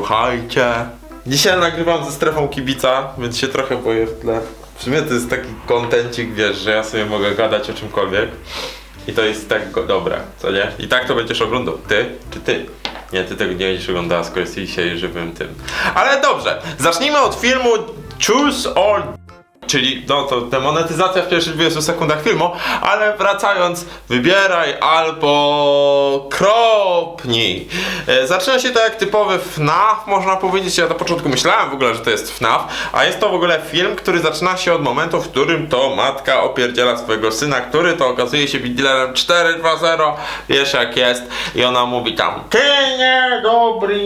słuchajcie. Dzisiaj nagrywam ze strefą kibica, więc się trochę boję w tle. W sumie to jest taki kontencik, wiesz, że ja sobie mogę gadać o czymkolwiek. I to jest tak go- dobre, co nie? I tak to będziesz oglądał. Ty czy ty? Nie, ty tego nie będziesz oglądała, skoro jesteś dzisiaj żywym tym. Ale dobrze, zacznijmy od filmu Choose or Czyli no to demonetyzacja w pierwszych 20 sekundach filmu, ale wracając, wybieraj albo kropnij. E, zaczyna się to jak typowy FNAF, można powiedzieć. Ja na początku myślałem w ogóle, że to jest FNAF, a jest to w ogóle film, który zaczyna się od momentu, w którym to matka opierdziela swojego syna, który to okazuje się być dealerem 420, wiesz jak jest, i ona mówi tam Ty niedobry,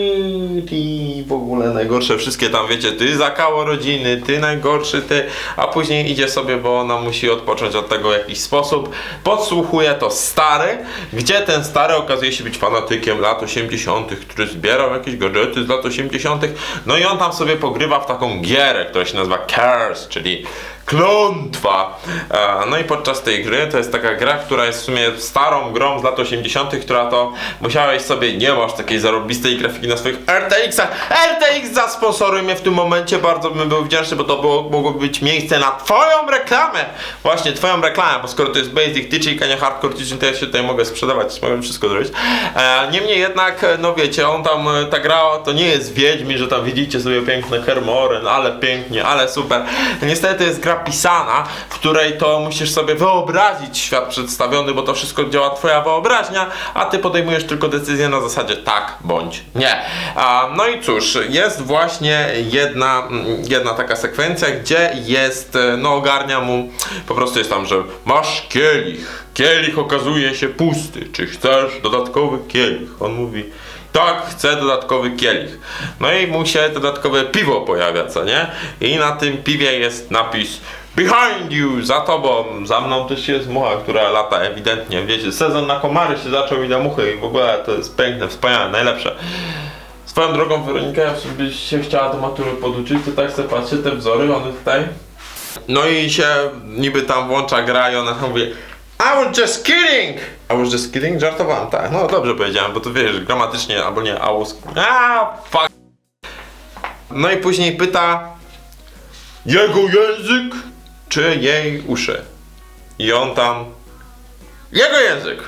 ty w ogóle najgorsze wszystkie tam, wiecie, ty zakało rodziny, ty najgorszy, ty, a później idzie sobie, bo ona musi odpocząć od tego w jakiś sposób. Podsłuchuje to stary, gdzie ten stary okazuje się być fanatykiem lat 80., który zbierał jakieś gadżety z lat 80., no i on tam sobie pogrywa w taką gierę, która się nazywa Curse, czyli klątwa. E, No i podczas tej gry, to jest taka gra, która jest w sumie starą grą z lat 80., która to musiałeś sobie, nie masz takiej zarobistej grafiki na swoich RTX-ach. RTX zasponsoruj mnie w tym momencie, bardzo bym był wdzięczny, bo to było, mogłoby być miejsce na twoją reklamę. Właśnie, twoją reklamę, bo skoro to jest Basic Teaching, a nie Hardcore Teaching, to ja się tutaj mogę sprzedawać, mogę wszystko zrobić. E, niemniej jednak, no wiecie, on tam, e, ta gra to nie jest Wiedźmin, że tam widzicie sobie piękne Hermoren, ale pięknie, ale super. Niestety jest gra pisana, w której to musisz sobie wyobrazić świat przedstawiony, bo to wszystko działa twoja wyobraźnia, a ty podejmujesz tylko decyzję na zasadzie tak bądź nie. No i cóż, jest właśnie jedna, mm, jedna taka sekwencja, gdzie jest, e, no ogarnia mu, po prostu jest tam, że masz kielich, kielich okazuje się pusty, czy chcesz dodatkowy kielich? On mówi, tak, chcę dodatkowy kielich. No i mu się dodatkowe piwo pojawia, co nie? I na tym piwie jest napis Behind you, za tobą, za mną też jest mucha, która lata ewidentnie, wiecie, sezon na komary się zaczął i na muchy i w ogóle to jest piękne, wspaniałe, najlepsze. Swoją drogą, Weronika, jak byś się chciała do matury poduczyć, to tak sobie patrzcie, te wzory, one tutaj. No i się niby tam włącza gra i ona tam mówi I was just kidding! I was just kidding? Żartowałem, tak. No dobrze powiedziałem, bo to wiesz, gramatycznie albo nie, I was... A, fuck! No i później pyta jego język czy jej uszy. I on tam jego język.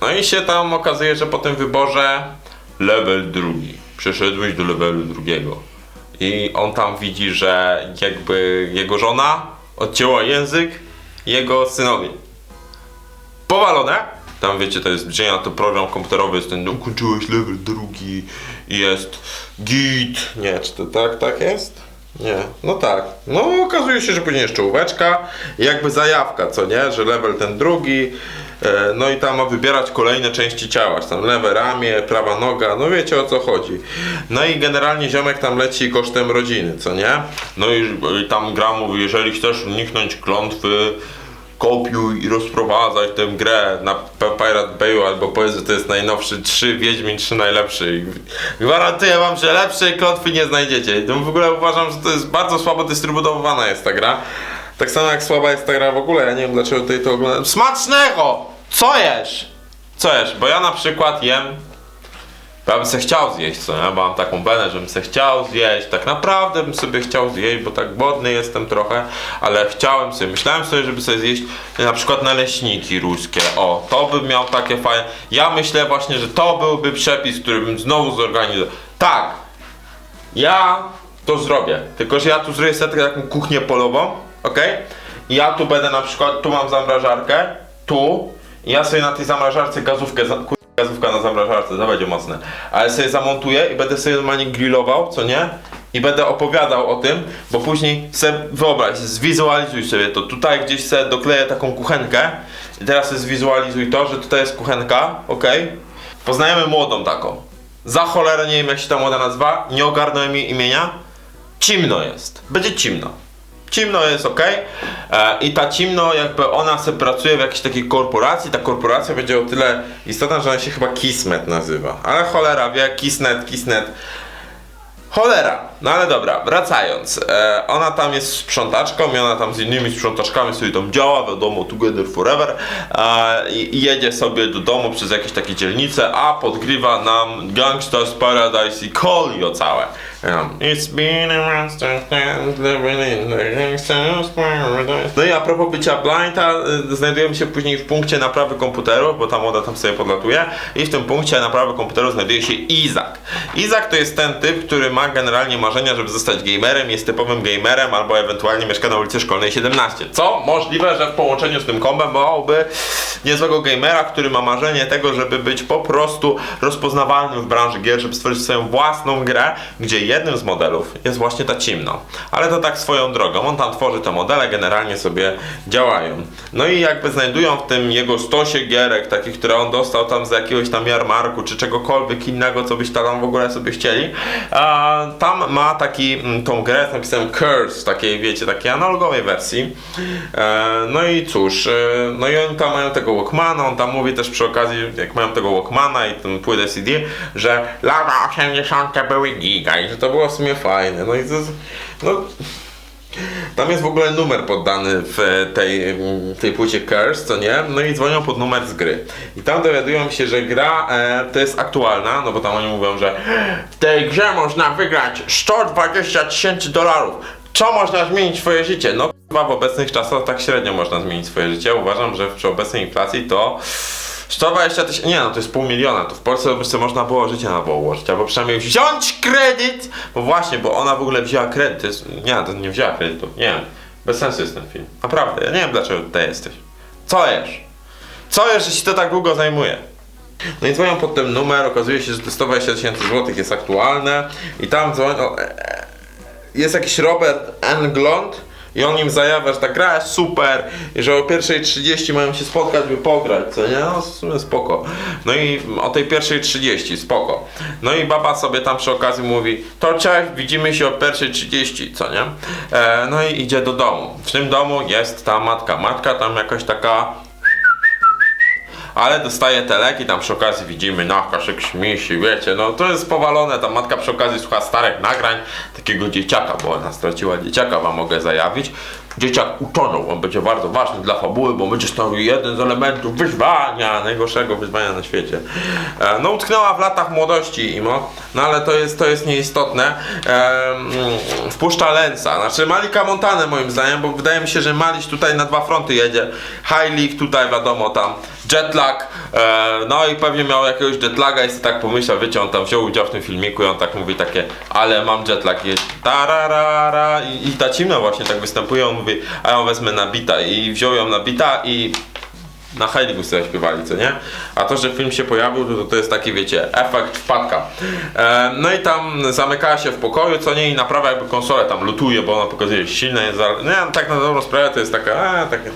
No i się tam okazuje, że po tym wyborze level drugi. Przeszedłeś do levelu drugiego. I on tam widzi, że jakby jego żona odcięła język jego synowi. Powalone. Tam wiecie, to jest dzień, to program komputerowy jest ten, ukończyłeś level drugi i jest git. Nie, czy to tak, tak jest? Nie, no tak. No okazuje się, że później jeszcze łóweczka jakby zajawka, co nie, że level ten drugi, e, no i tam ma wybierać kolejne części ciała, tam lewe ramię, prawa noga, no wiecie o co chodzi. No i generalnie ziomek tam leci kosztem rodziny, co nie? No i, i tam gra mówi, jeżeli chcesz uniknąć klątwy, kopiuj i rozprowadzaj tę grę na Pirate Bayu albo powiedz, że to jest najnowszy 3, Wiedźmin 3 najlepszy. Gwarantuję wam, że lepszej klątwy nie znajdziecie. To w ogóle uważam, że to jest bardzo słabo dystrybuowana jest ta gra. Tak samo jak słaba jest ta gra w ogóle, ja nie wiem dlaczego tutaj to oglądam. Smacznego! Co jesz? Co jesz? Bo ja na przykład jem ja bym se chciał zjeść, co nie? Mam taką benę, żebym se chciał zjeść. Tak naprawdę bym sobie chciał zjeść, bo tak głodny jestem trochę, ale chciałem sobie, myślałem sobie, żeby sobie zjeść na przykład naleśniki ruskie. O, to bym miał takie fajne. Ja myślę właśnie, że to byłby przepis, który bym znowu zorganizował. Tak, ja to zrobię. Tylko, że ja tu zrobię sobie taką kuchnię polową, ok? I ja tu będę na przykład, tu mam zamrażarkę, tu. I ja sobie na tej zamrażarce gazówkę, gazówka na zamrażarce, to będzie mocne. Ale sobie zamontuję i będę sobie normalnie grillował, co nie? I będę opowiadał o tym, bo później sobie wyobraź, zwizualizuj sobie to. Tutaj gdzieś sobie dokleję taką kuchenkę. I teraz sobie zwizualizuj to, że tutaj jest kuchenka, ok? Poznajemy młodą taką. Za cholerę nie wiem jak się ta młoda nazywa, nie ogarnąłem jej imienia. Cimno jest, będzie cimno. Cimno jest ok. E, I ta cimno, jakby ona sobie pracuje w jakiejś takiej korporacji. Ta korporacja będzie o tyle istotna, że ona się chyba Kismet nazywa. Ale cholera wie, Kisnet, Kisnet. Cholera, no ale dobra, wracając. E, ona tam jest sprzątaczką i ona tam z innymi sprzątaczkami sobie tam działa, wiadomo, together forever. E, i, jedzie sobie do domu przez jakieś takie dzielnice, a podgrywa nam Gangsta's Paradise i Colio całe. Um, It's been a. No i a propos bycia blinda, y, znajdujemy się później w punkcie naprawy komputerów, bo ta moda tam sobie podlatuje i w tym punkcie naprawy komputerów znajduje się Izak. Izak to jest ten typ, który ma generalnie marzenia, żeby zostać gamerem, jest typowym gamerem albo ewentualnie mieszka na ulicy Szkolnej 17. Co możliwe, że w połączeniu z tym kombem byłoby niezłego gamera, który ma marzenie tego, żeby być po prostu rozpoznawalnym w branży gier, żeby stworzyć swoją własną grę, gdzie jednym z modelów jest właśnie ta Cimno. Ale to tak swoją drogą. On tam tworzy te modele, generalnie sobie działają. No i jakby znajdują w tym jego stosie gierek, takich, które on dostał tam z jakiegoś tam jarmarku, czy czegokolwiek innego, co byś tam w ogóle sobie chcieli. A, tam ma taki, mm, tą grę z napisem Curse, w takiej, wiecie, takiej analogowej wersji. E, no i cóż, e, no i oni tam mają tego Walkmana, on tam mówi też przy okazji, jak mają tego Walkmana i tę płytę CD, że lata 80. były giga i że to było w sumie fajne. No i to, no, tam jest w ogóle numer poddany w tej, mm, tej płycie Curse, co nie? No i dzwonią pod numer z gry. I tam dowiadują się, że gra e, to jest aktualna, no bo tam oni mówią, że w tej grze można wygrać 120 tysięcy dolarów. Co można zmienić swoje życie? No chyba w obecnych czasach tak średnio można zmienić swoje życie. Uważam, że przy obecnej inflacji to 120 tysięcy, nie no to jest pół miliona, to w Polsce by sobie można było życie na było ułożyć, albo przynajmniej wziąć kredyt, bo właśnie, bo ona w ogóle wzięła kredyt, to jest, nie, to nie wzięła kredytu, nie wiem, bez sensu jest ten film, naprawdę, ja nie wiem dlaczego tutaj jesteś, co jesz, co jesz, że ci to tak długo zajmuje. No i dzwonią pod ten numer, okazuje się, że te 120 tysięcy złotych jest aktualne. I tam dzwonią, e, jest jakiś Robert Englund i on im zajawia, że ta gra jest super że o pierwszej 30 mają się spotkać, by pograć, co nie? No w sumie spoko. No i o tej pierwszej 30, spoko. No i baba sobie tam przy okazji mówi, to cześć, widzimy się o pierwszej 30, co nie? E, no i idzie do domu. W tym domu jest ta matka. Matka tam jakaś taka ale dostaje te leki, tam przy okazji widzimy, no koszyk śmiesi, wiecie, no to jest powalone, ta matka przy okazji słucha starych nagrań takiego dzieciaka, bo ona straciła dzieciaka, wam mogę zajawić. Dzieciak utonął, on będzie bardzo ważny dla fabuły, bo będzie stanowił jeden z elementów wyzwania, najgorszego wyzwania na świecie. E, no utknęła w latach młodości Imo, no ale to jest, to jest nieistotne. E, mm, wpuszcza Lensa, znaczy Malika Montanę moim zdaniem, bo wydaje mi się, że Maliś tutaj na dwa fronty jedzie. High League tutaj wiadomo tam jetlag, no i pewnie miał jakiegoś jetlaga i sobie tak pomyślał, wiecie, on tam wziął udział w tym filmiku i on tak mówi takie, ale mam jetlag jest tararara i, i ta cimna właśnie tak występuje, on mówi, a ja ją wezmę na bita i wziął ją na bita i na Heiligu sobie śpiewali, co nie? A to, że film się pojawił, to, to jest taki, wiecie, efekt wpadka. E, no i tam zamykała się w pokoju, co nie? I naprawia jakby konsolę tam lutuje, bo ona pokazuje silne jest, ale nie, tak na dobrą sprawę to jest taka, e, takie.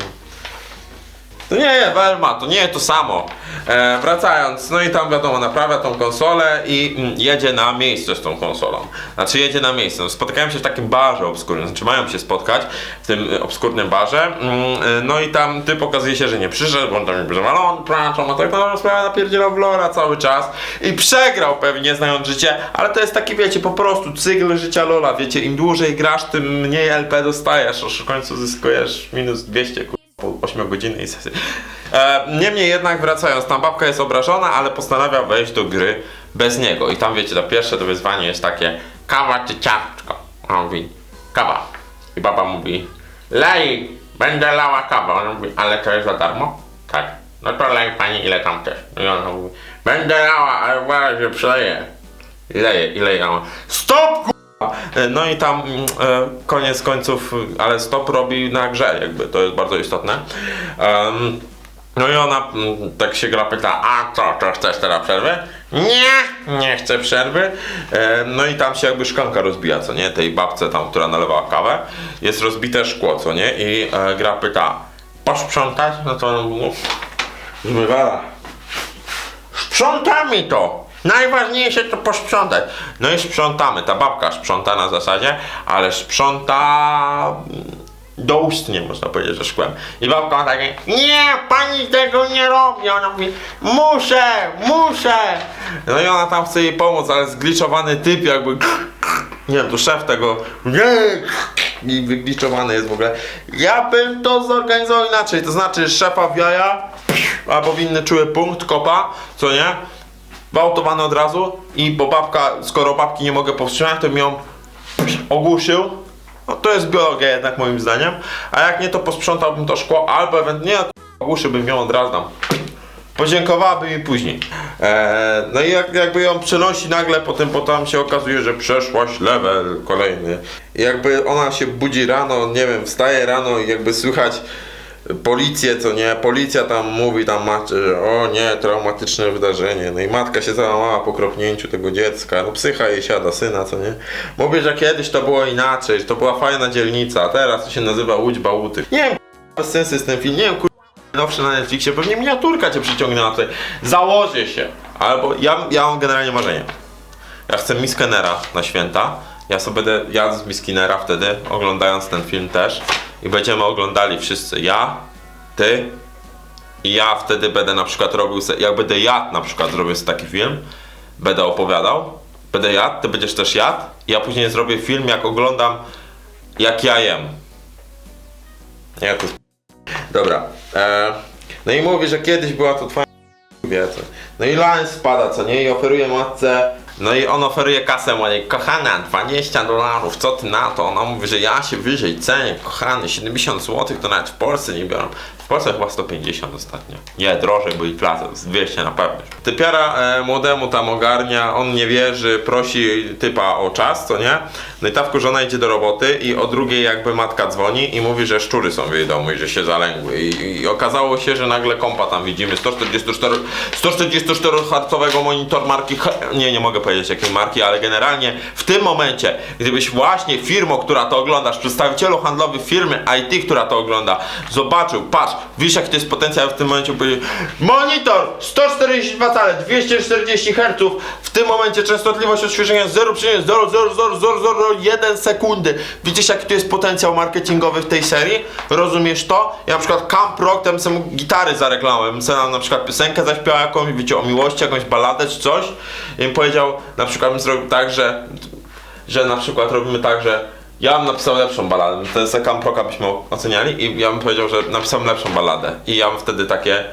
To nie, nie, Velma, to nie to samo. E, wracając, no i tam wiadomo, naprawia tą konsolę i mm, jedzie na miejsce z tą konsolą. Znaczy jedzie na miejsce. No, spotykają się w takim barze obskurnym, znaczy mają się spotkać w tym e, obskurnym barze. Mm, e, no i tam ty pokazuje się, że nie przyszedł, bo on tam jakby zawalony, pracą, a tak dobrą sprawę napierdzielał w lora cały czas i przegrał pewnie znając życie, ale to jest taki, wiecie, po prostu cykl życia Lola, wiecie, im dłużej grasz, tym mniej LP dostajesz, aż w końcu zyskujesz minus 200, kur 8 godzinnej sesji. E, niemniej jednak wracając, tam babka jest obrażona, ale postanawia wejść do gry bez niego. I tam wiecie, to pierwsze to wyzwanie jest takie kawa czy ciastko? On mówi kawa. I baba mówi lej, będę lała kawę. On mówi, ale to jest za darmo? Tak. No to lej pani ile tam też. I ona mówi, będę lała, ale uważaj, że przeleję. I leje, i leje. A on, Stop! E, No i tam mm, e, koniec końców, ale stop robi na grze, jakby to jest bardzo istotne. No i ona mm, tak się gra pyta, a co, to chcesz teraz przerwy? Nie, nie chcę przerwy. E, no i tam się jakby szklanka rozbija, co nie? Tej babce tam, która nalewała kawę, jest rozbite szkło, co nie? I gra pyta, posprzątać? No to ona mówi, zmywała. Sprzątamy to! Najważniejsze to posprzątać. No i sprzątamy. Ta babka sprząta na zasadzie, ale sprząta doustnie, można powiedzieć, że szkłem. I babka ma takie, nie, pani tego nie robi. Ona mówi, muszę, muszę. No i ona tam chce jej pomóc, ale zgliczowany typ jakby nie wiem, to szef tego nie i wygliczowany jest w ogóle. Ja bym to zorganizował inaczej, to znaczy szefa w jaja albo w inny czuły punkt, kopa, co nie? Gwałtowany od razu i bo babka, skoro babki nie mogę powstrzymać, to bym ją ogłuszył. No to jest biologia jednak moim zdaniem. A jak nie, to posprzątałbym to szkło albo ewentualnie ogłuszyłbym ją od razu tam. Podziękowałaby mi później. Eee, no i jak, jakby ją przenosi nagle, potem potem się okazuje, że przeszłaś level kolejny. I jakby ona się budzi rano, nie wiem, wstaje rano i jakby słychać policję, co nie, policja tam mówi tam matce, że o nie, traumatyczne wydarzenie. No i matka się załamała po kropnięciu tego dziecka, no psycha jej siada, syna, co nie. Mówię, że kiedyś to było inaczej, że to była fajna dzielnica, a teraz to się nazywa Łódź Bałuty. Nie wiem, bez sensu jest ten film, nie wiem, kur nowszy na Netflixie, pewnie miniaturka cię przyciągnęła tutaj. Założę się. Albo ja, ja mam generalnie marzenie. Ja chcę miskę Nera na święta. Ja sobie będę jadł z miski Nera wtedy, oglądając ten film też. I będziemy oglądali wszyscy. Ja, ty i ja wtedy będę na przykład robił, se, jak będę jadł na przykład, sobie taki film, będę opowiadał, będę jadł, ty będziesz też jadł. Ja później zrobię film, jak oglądam, jak ja jem. Ja to Dobra. E, no i mówi, że kiedyś była to twoja. No i Lance spada, co nie? I oferuje matce. No i on oferuje kasę mojej, kochana, 20 dolarów, co ty na to? Ona mówi, że ja się wyżej cenię, kochany, 70 zł to nawet w Polsce nie biorą. W Polsce chyba 150 ostatnio. Nie, drożej, bo inflacja, z 200 na pewno. Typiara e, młodemu tam ogarnia, on nie wierzy, prosi typa o czas, co nie? No i ta wkurzona idzie do roboty i o drugiej jakby matka dzwoni i mówi, że szczury są w jej domu i że się zalęgły. I, i okazało się, że nagle kompa tam widzimy 144, 144 harcowego monitor marki, nie, nie mogę powiedzieć jakiej marki, ale generalnie w tym momencie, gdybyś właśnie firmą, która to oglądasz, przedstawicielu handlowy firmy IT, która to ogląda, zobaczył, patrz, wiesz jaki to jest potencjał w tym momencie, powiedzieć, monitor 142 cale, 240 Hz, w tym momencie częstotliwość odświeżenia 0,00001 sekundy. Widzisz jaki to jest potencjał marketingowy w tej serii? Rozumiesz to? Ja na przykład Camp Rock, tam mógł gitary sobie nam na przykład piosenkę zaśpiewał jakąś, wiecie, o miłości, jakąś baladę czy coś i bym powiedział, na przykład bym zrobił tak, że że na przykład robimy tak, że ja bym napisał lepszą balladę, ten se Camp Rocka byśmy oceniali i ja bym powiedział, że napisałem lepszą balladę i ja bym wtedy takie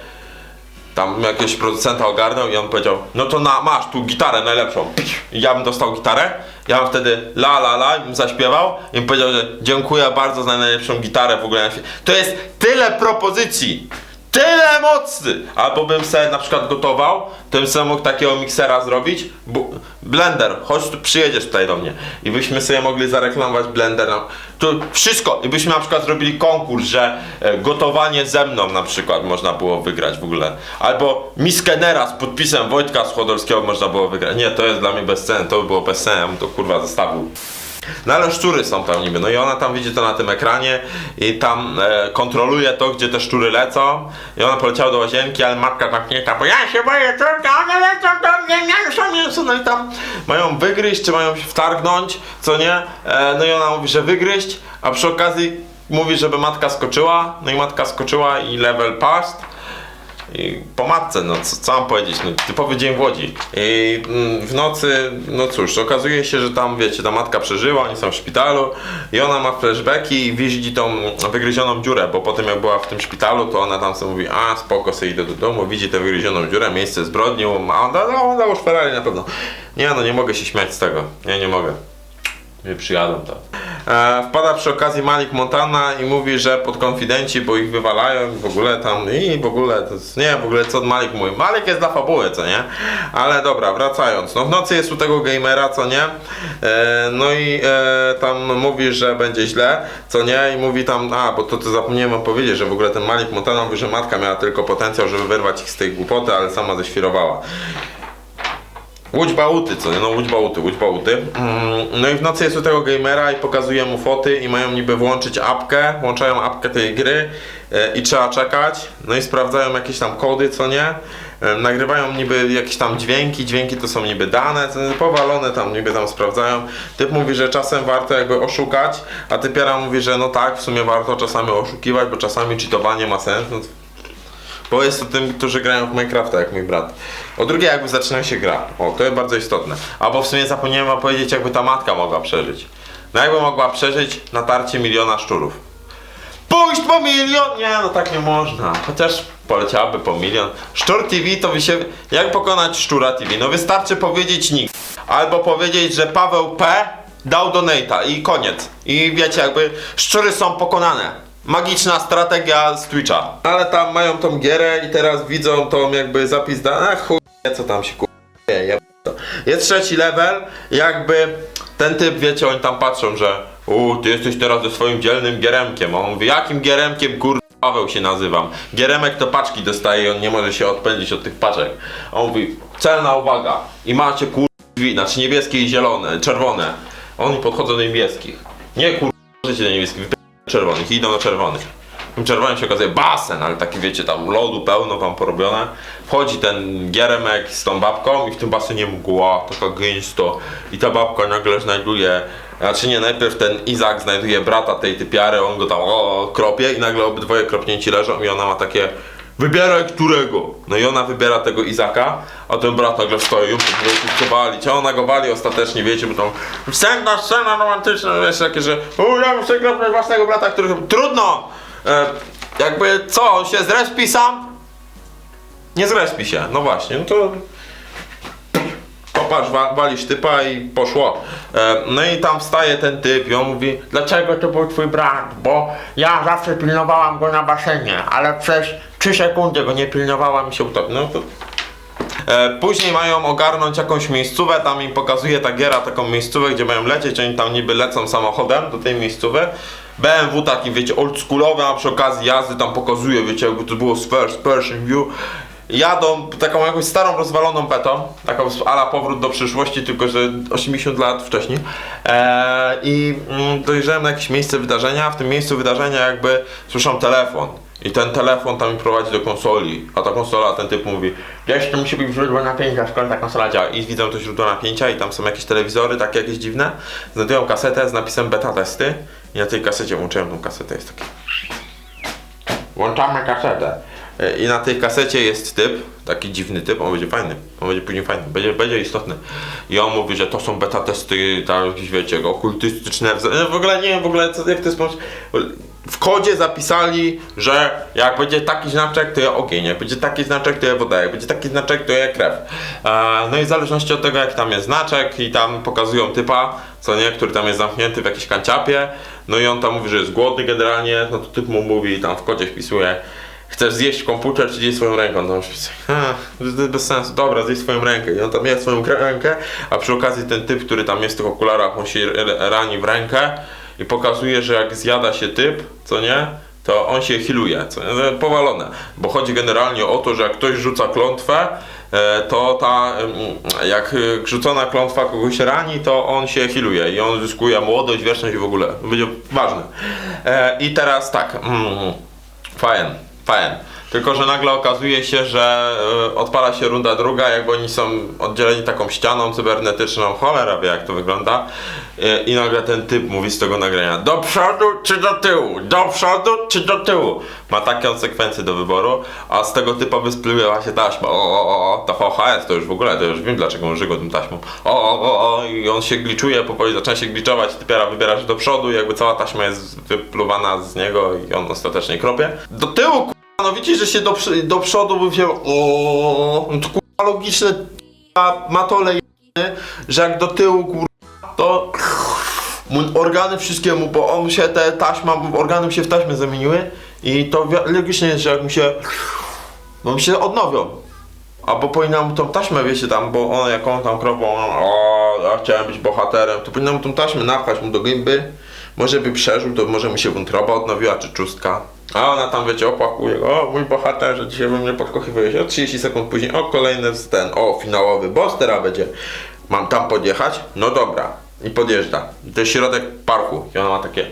tam jakiegoś producenta ogarnął i on powiedział, no to na, masz tu gitarę najlepszą. I ja bym dostał gitarę, ja bym wtedy la la la bym zaśpiewał i bym powiedział, że dziękuję bardzo za najlepszą gitarę w ogóle. na świecie. To jest tyle propozycji, tyle mocy! Albo bym sobie na przykład gotował, to bym sobie mógł takiego miksera zrobić. Bu- blender, chodź tu, przyjedziesz tutaj do mnie. I byśmy sobie mogli zareklamować blender. No, tu wszystko. I byśmy na przykład zrobili konkurs, że e, gotowanie ze mną na przykład można było wygrać w ogóle. Albo miskenera z podpisem Wojtka Schodolskiego można było wygrać. Nie, to jest dla mnie bez ceny, to by było bez ceny, ja bym to kurwa zostawił. No ale szczury są tam niby, no i ona tam widzi to na tym ekranie i tam e, kontroluje to, gdzie te szczury lecą. I ona poleciała do łazienki, ale matka tak nie ta, bo ja się boję, córka, one lecą do mnie, mięso, mięso, no i tam mają wygryźć, czy mają się wtargnąć, co nie, e, no i ona mówi, że wygryźć, a przy okazji mówi, żeby matka skoczyła, no i matka skoczyła i level passed. I po matce, no co, co mam powiedzieć, no typowy dzień w Łodzi. I mm, w nocy, no cóż, okazuje się, że tam, wiecie, ta matka przeżyła, oni są w szpitalu i ona ma flashbacki i widzi tą wygryzioną dziurę, bo potem jak była w tym szpitalu, to ona tam sobie mówi, a spoko, sobie idę do domu, widzi tę wygryzioną dziurę, miejsce zbrodni, a on, no, on załóż Ferrari na pewno. Nie no, nie mogę się śmiać z tego, nie, nie mogę. Nie przyjadą to. E, wpada przy okazji Malik Montana i mówi, że podkonfidenci, bo ich wywalają i w ogóle tam i w ogóle, to jest, nie w ogóle co Malik mówi. Malik jest dla fabuły, co nie? Ale dobra, wracając. No w nocy jest u tego gamera, co nie? E, no i e, tam mówi, że będzie źle, co nie? I mówi tam, a bo to, to zapomniałem powiedzieć, że w ogóle ten Malik Montana mówi, że matka miała tylko potencjał, żeby wyrwać ich z tej głupoty, ale sama ześwirowała. Łódź Bałuty, co nie? No Łódź Bałuty, Łódź Bałuty. Mm, No i w nocy jest u tego gamera i pokazuje mu foty i mają niby włączyć apkę, włączają apkę tej gry e, i trzeba czekać. No i sprawdzają jakieś tam kody, co nie? E, Nagrywają niby jakieś tam dźwięki, dźwięki to są niby dane, powalone tam niby tam sprawdzają. Typ mówi, że czasem warto jakby oszukać, a typiara mówi, że no tak, w sumie warto czasami oszukiwać, bo czasami cheatowanie ma sens. No, Bo jest to tym, którzy grają w Minecrafta, jak mój brat. O drugie, jakby zaczyna się gra. O, to jest bardzo istotne. Albo w sumie zapomniałem powiedzieć, jakby ta matka mogła przeżyć. No jakby mogła przeżyć natarcie miliona szczurów. Pójść po milion! Nie, no tak nie można. Chociaż poleciałaby po milion. Szczur TV to by się... Jak pokonać Szczura TV? No wystarczy powiedzieć nikt. Albo powiedzieć, że Paweł P. dał donata i koniec. I wiecie, jakby szczury są pokonane. Magiczna strategia z Twitcha. Ale tam mają tą gierę i teraz widzą tą jakby zapis da... Ach chuj, co tam się ku... Nie, ja to. Jest trzeci level, jakby ten typ, wiecie, oni tam patrzą, że u, ty jesteś teraz ze swoim dzielnym gieremkiem. A on mówi, jakim gieremkiem, kur... Paweł się nazywam. Gieremek to paczki dostaje i on nie może się odpędzić od tych paczek. A on mówi, celna uwaga i macie kur... drzwi, znaczy niebieskie i zielone, czerwone. Oni podchodzą do niebieskich. Nie kur... możecie do niebieskich, czerwonych idą do czerwonych. Tym czerwonym się okazuje basen, ale taki wiecie, tam lodu pełno wam porobione. Wchodzi ten gieremek z tą babką i w tym basenie mgła, taka gęsto. I ta babka nagle znajduje, znaczy nie, najpierw ten Izak znajduje brata tej typiary, on go tam o, kropie i nagle obydwoje kropnięci leżą i ona ma takie Wybieraj którego! No i ona wybiera tego Izaka, a ten brat nagle stoi, ją chce walić, a ona go wali ostatecznie, wiecie, bo tam wstępna scena romantyczna, wiesz, takie, że o, ja muszę kropnąć własnego brata, który... Trudno! E, jakby co, on się zrespi sam? Nie zrespi się, no właśnie, no to popatrz, wa walisz typa i poszło. E, no i tam wstaje ten typ i on mówi, dlaczego to był twój brat? Bo ja zawsze pilnowałam go na basenie, ale przez 3 sekundy go nie pilnowałam się utopił. No to... E, później mają ogarnąć jakąś miejscówę, tam im pokazuje ta giera taką miejscówę, gdzie mają lecieć, oni tam niby lecą samochodem do tej miejscówy. BMW taki, wiecie, oldschoolowy, a przy okazji jazdy tam pokazuje, wiecie, jakby to było z first person view. Jadą taką jakąś starą, rozwaloną petą, taką ala powrót do przyszłości, tylko że 80 lat wcześniej. Eee, I mm, dojrzałem na jakieś miejsce wydarzenia, w tym miejscu wydarzenia jakby słyszą telefon. I ten telefon tam mi prowadzi do konsoli, a ta konsola, ten typ mówi Wiesz, to musi być źródło napięcia, skoro ta konsola działa I widzą to źródło napięcia i tam są jakieś telewizory takie jakieś dziwne Znajdują kasetę z napisem beta testy I na tej kasecie włączyłem tą kasetę, jest taki Włączamy kasetę E, i na tej kasecie jest typ, taki dziwny typ, on będzie fajny, on będzie później fajny, będzie, będzie istotny. I on mówi, że to są beta testy, tam jakieś wiecie, okultystyczne, w ogóle nie wiem w ogóle co, jak to jest. W kodzie zapisali, że jak będzie taki znaczek, to ja ogień, jak będzie taki znaczek, to ja woda, jak będzie taki znaczek, to ja krew. E, no i w zależności od tego, jak tam jest znaczek i tam pokazują typa, co nie, który tam jest zamknięty w jakiejś kanciapie, no i on tam mówi, że jest głodny generalnie, no to typ mu mówi, tam w kodzie wpisuje, Chcesz zjeść komputer, czy zjeść swoją ręką? No, to bez sensu. Dobra, zjeść swoją rękę. I on tam je swoją rękę, a przy okazji ten typ, który tam jest w tych okularach, on się rani w rękę i pokazuje, że jak zjada się typ, co nie? To on się healuje, co nie? Powalone. Bo chodzi generalnie o to, że jak ktoś rzuca klątwę, e, to ta, em, jak e, rzucona klątwa kogoś rani, to on się healuje i on zyskuje młodość, wieczność i w ogóle. Będzie ważne. E, I teraz tak. Mm, Fajnie, fajnie. Tylko, że nagle okazuje się, że y, odpala się runda druga, jakby oni są oddzieleni taką ścianą cybernetyczną, cholera wie jak to wygląda. Y, I nagle ten typ mówi z tego nagrania, do przodu czy do tyłu, do przodu czy do tyłu. Ma takie konsekwencje do wyboru, a z tego typa wyspływa się taśma. O, o, o, o, to VHS, to już w ogóle, to już wiem dlaczego on żygo tym taśmą. O, o, o, o, i on się gliczuje, powoli zaczyna się gliczować, typiara wybiera się do przodu, jakby cała taśma jest wypluwana z niego i on ostatecznie kropie. Do tyłu, no widzicie, że się do, do przodu wziął. O, no to kurwa logiczne k***a, ma to lejny, że jak do tyłu kurwa, to mu organy wszystkiemu, bo on się te taśma, organy się w taśmę zamieniły i to logicznie jest, że jak mu się, no mu się odnowią. Albo powinna mu tą taśmę, wiecie tam, bo on jak tam kropą, o, ja chciałem być bohaterem, to powinna mu tą taśmę napchać mu do gęby. Może by przeżył, to może mu się wątroba odnowiła, czy czustka. A ona tam, wiecie, opłakuje go, o mój bohaterze, dzisiaj we mnie podkochiwałeś. O 30 sekund później, o kolejny ten, o finałowy boss teraz będzie. Mam tam podjechać? No dobra. I podjeżdża. To jest środek parku. I ona ma takie,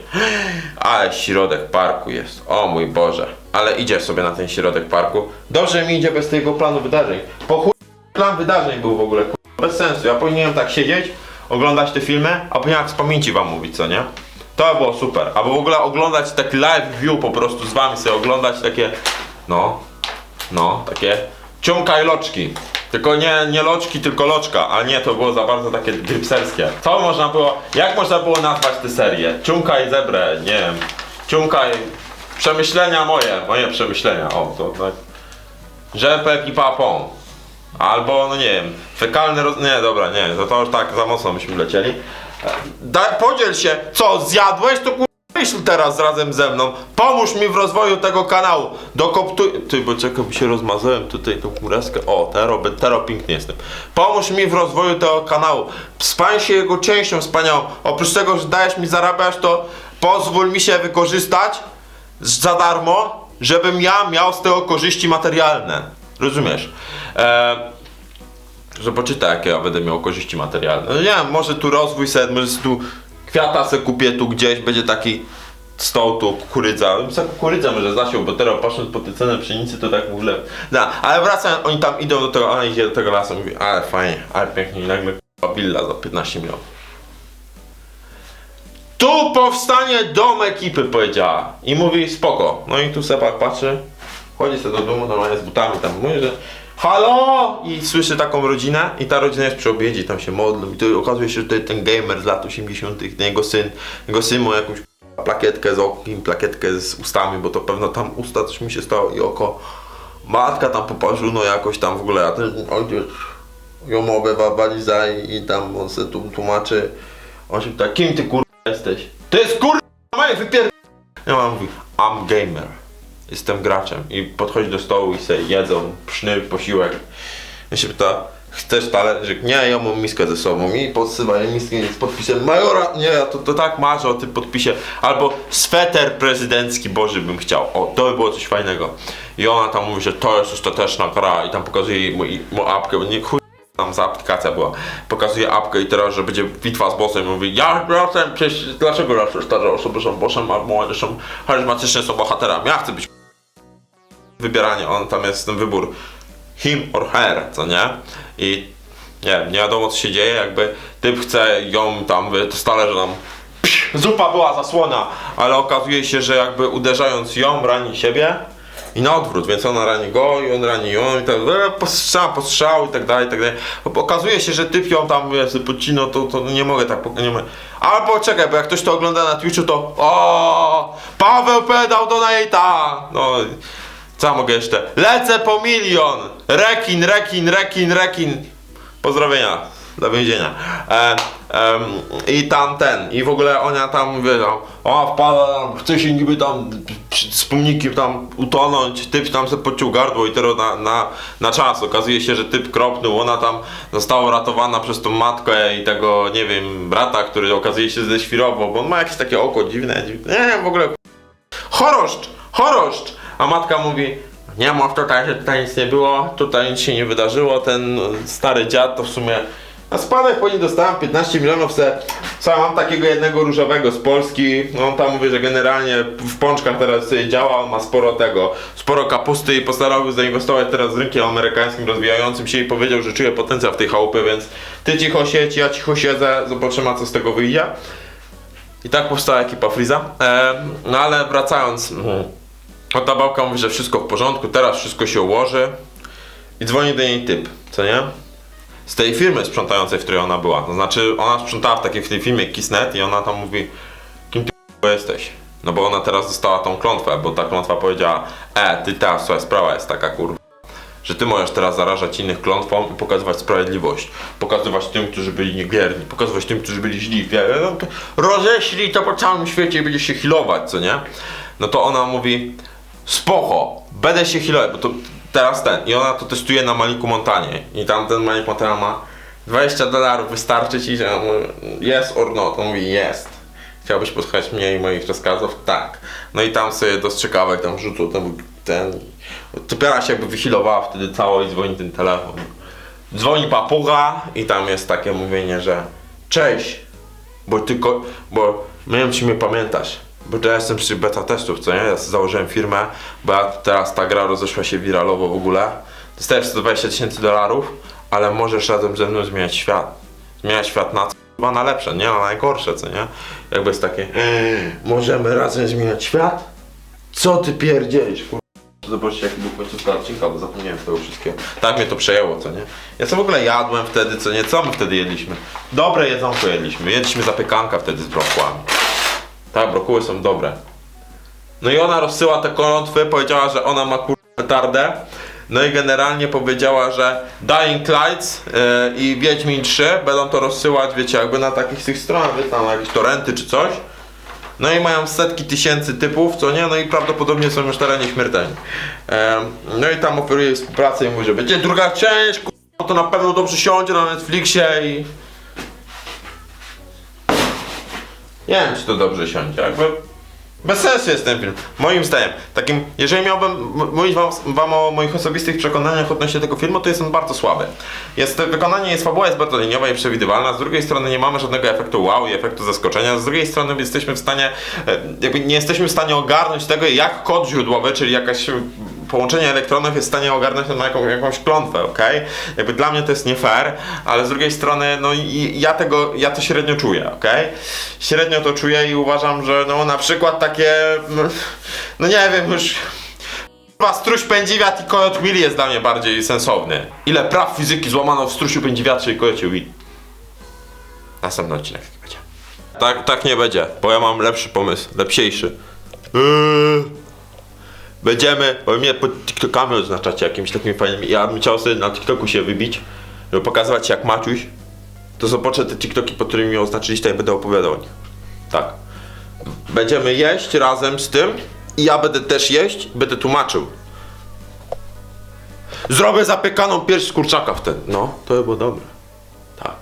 ale środek parku jest. O mój Boże. Ale idzie sobie na ten środek parku. Dobrze mi idzie bez tego planu wydarzeń. Po chuj plan wydarzeń był w ogóle bez sensu. Ja powinienem tak siedzieć, oglądać te filmy, a powinienem z pamięci wam mówić, co nie? To by było super. Albo w ogóle oglądać taki live view po prostu z wami sobie oglądać takie, no, No, takie ciumka i loczki. Tylko nie, nie loczki, tylko loczka, a nie, to było za bardzo takie grypserskie. Co można było, jak można było nazwać tę serię? Ciumka i zebrę, nie wiem. Ciumka i... Przemyślenia moje, moje przemyślenia, o, to tak. Rzepek i papą. Albo, no nie wiem, fekalny roz... Nie, dobra, nie, to, to już tak za mocno byśmy lecieli. Daj, podziel się, co, zjadłeś, to kur... Myśl teraz razem ze mną. Pomóż mi w rozwoju tego kanału. Dokoptuj... Ty, bo czekaj, bo się rozmazałem tutaj tą kureskę. O, tero, tero pięknie jestem. Pomóż mi w rozwoju tego kanału. Stań się jego częścią wspaniałą. Oprócz tego, że dajesz mi zarabiać, to pozwól mi się wykorzystać za darmo, żebym ja miał z tego korzyści materialne. Rozumiesz? Eee, że poczyta, jakie ja będę miał korzyści materialne. No nie może tu rozwój set, może tu kwiata se kupię tu gdzieś, będzie taki stoł tu, kukurydza. Za kukurydzę może zasiął, bo teraz patrząc po te ceny pszenicy, to tak w ogóle... Da, ale wracając, oni tam idą do tego, ona idzie do tego lasu, mówi, ale fajnie, ale pięknie i nagle willa za 15 milionów. Tu powstanie dom ekipy, powiedziała. I mówi, spoko. No i tu Sepak patrzy, chodzi sobie do domu, normalnie z butami tam, mówi, że halo! I słyszy taką rodzinę i ta rodzina jest przy obiedzie, tam się modlą i to okazuje się, że to jest ten gamer z lat 80 ten jego syn, jego syn ma jakąś plakietkę z okiem, plakietkę z ustami, bo to pewno tam usta coś mu się stało i oko. Matka tam poparzono jakoś tam w ogóle, a ten ojciec ją obywa waliza i, i tam on se tu tłumaczy. On się pyta, kim ty kur... jesteś? To jest kur... moje wypier... Ja mam mówi, I'm gamer. Jestem graczem. I podchodzi do stołu i se jedzą pszny, posiłek. Ja się pyta, chcesz talerzyk? Nie, ja mam miskę ze sobą. I podsyła jej miskę z podpisem Majora. Nie, to, to tak marzę o tym podpisie. Albo sweter prezydencki Boży bym chciał. O, to by było coś fajnego. I ona tam mówi, że to jest ostateczna gra i tam pokazuje jej apkę. Nie, chuj, tam za aplikacja była. Pokazuje apkę i teraz, że będzie bitwa z bossem. Mówi, ja jestem, przecież dlaczego stare osoby są bossem, a młode są charyzmatyczne, są bohaterami. Ja chcę być wybieranie, on tam jest ten wybór him or her, co nie? I nie wiem, nie wiadomo co się dzieje, jakby typ chce ją tam, to stale, że psz, zupa była zasłona, ale okazuje się, że jakby uderzając ją rani siebie i na odwrót, więc ona rani go i on rani ją i tak e, postrzał, postrzał i tak dalej, i tak dalej. Okazuje się, że typ ją tam jest podcino, to, to nie mogę tak, nie mogę. Albo czekaj, bo jak ktoś to ogląda na Twitchu, to o Paweł pedał donate'a! No, co mogę jeszcze? Lecę po milion! Rekin, rekin, rekin, rekin. Pozdrowienia dla więzienia. E, em, I tam ten, i w ogóle ona tam, wie, tam, ona wpada tam, chce się niby tam z pomnikiem tam utonąć, typ tam sobie pociął gardło i teraz na, na, na czas. Okazuje się, że typ kropnął, ona tam została uratowana przez tą matkę i tego, nie wiem, brata, który okazuje się ześwirował, bo on ma jakieś takie oko dziwne, dziwne. nie wiem, w ogóle choroszcz, choroszcz! A matka mówi, nie mów tutaj, że tutaj nic nie było, tutaj nic się nie wydarzyło, ten stary dziad to w sumie na spadek po nim dostałem 15 milionów se, co ja mam takiego jednego różowego z Polski, no on tam mówi, że generalnie w pączkach teraz działa, on ma sporo tego, sporo kapusty i postarałby zainwestować teraz w rynkiem amerykańskim rozwijającym się i powiedział, że czuje potencjał w tej chałupie, więc ty cicho siedź, ja cicho siedzę, zobaczymy co z tego wyjdzie. I tak powstała ekipa Freeza. E, no ale wracając, o ta babka mówi, że wszystko w porządku, teraz wszystko się ułoży. I dzwoni do niej typ, co nie? Z tej firmy sprzątającej, w której ona była. To znaczy, ona sprzątała w takiej firmie Kissnet i ona tam mówi, kim ty jesteś? No bo ona teraz dostała tą klątwę, bo ta klątwa powiedziała, e, ty teraz, słuchaj, sprawa jest taka kurwa że ty możesz teraz zarażać innych klątwą i pokazywać sprawiedliwość. Pokazywać tym, którzy byli niewierni, pokazywać tym, którzy byli źli. No Roześlij to po całym świecie i będziesz się healować, co nie? No to ona mówi, spoko, będę się healować, bo to teraz ten. I ona to testuje na Maliku Montanie. I tam ten Malik Montana ma 20 dolarów, wystarczy ci, że mówię, yes or no, to on mówi jest. Chciałbyś posłuchać mnie i moich rozkazów? Tak. No i tam sobie do strzykawek tam rzucą ten, ten... Się jakby wychilowała wtedy cało i dzwoni ten telefon. Dzwoni papuga i tam jest takie mówienie, że Cześć, bo tylko, bo nie wiem mnie pamiętasz, bo ja jestem przy beta testów, co nie? Ja założyłem firmę, bo ja teraz ta gra rozeszła się wiralowo w ogóle. Dostajesz 120 tysięcy dolarów, ale możesz razem ze mną zmieniać świat. Zmieniać świat na co? Chyba na lepsze, nie na najgorsze, co nie? Jakby jest takie, "Eee, możemy razem zmieniać świat? Co ty pierdzielisz, zobaczyć jaki był końcówka odcinka, bo zapomniałem tego wszystkiego. Tak mnie to przejęło, co nie? Ja co w ogóle jadłem wtedy, co nie? Co my wtedy jedliśmy? Dobre jedzonko jedliśmy. Jedliśmy zapiekanka wtedy z brokułami. Tak, brokuły są dobre. No i ona rozsyła te klątwy, powiedziała, że ona ma kur... petardę. No i generalnie powiedziała, że Dying Lights yy, i Wiedźmin 3 będą to rozsyłać, wiecie, jakby na takich tych stronach, wiecie, na jakieś torenty czy coś. No i mają setki tysięcy typów, co nie? No i prawdopodobnie są już teraz nieśmiertelni. Em, no i tam oferuje współpracę i mówi, że będzie druga część, k***a, to na pewno dobrze siądzie na Netflixie i... Nie wiem, czy to dobrze siądzie, jakby... Bez sensu jest ten film. Moim zdaniem, takim, jeżeli miałbym mówić wam, wam o moich osobistych przekonaniach odnośnie tego filmu, to jest on bardzo słaby. Jest, wykonanie jest, fabuła jest bardzo liniowa i przewidywalna, z drugiej strony nie mamy żadnego efektu wow i efektu zaskoczenia, z drugiej strony jesteśmy w stanie, e, jakby nie jesteśmy w stanie ogarnąć tego, jak kod źródłowy, czyli jakaś połączenie elektronów jest w stanie ogarnąć na jaką, jakąś klątwę, ok? Jakby dla mnie to jest nie fair, ale z drugiej strony, no i ja tego, ja to średnio czuję, ok? Średnio to czuję i uważam, że no na przykład takie, no, no nie wiem już... Chyba struś pędziwiat i kojot Will jest dla mnie bardziej sensowny. Ile praw fizyki złamano w strusiu pędziwiatrze i kojocie Will? Następny odcinek będzie. Tak, tak nie będzie, bo ja mam lepszy pomysł, lepsiejszy. Eee. Będziemy, bo mnie pod TikTokami oznaczacie jakimiś takimi fajnymi. Ja bym chciał sobie na TikToku się wybić, żeby pokazywać jak Maciuś. To zobaczę te TikToki, pod którymi mnie oznaczyliście i będę opowiadał o nich. Tak. Będziemy jeść razem z tym i ja będę też jeść, będę tłumaczył. Zrobię zapiekaną pierś z kurczaka wtedy. No, to by było dobre. Tak.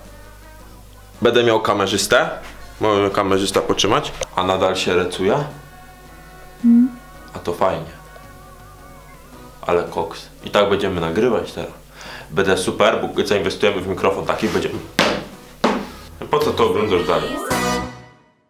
Będę miał kamerzystę. Mogę kamerzysta potrzymać. A nadal się recuje? A to fajnie. Ale koks. I tak będziemy nagrywać teraz. Będę super, bo zainwestujemy w mikrofon taki, będziemy... Po co to oglądasz dalej?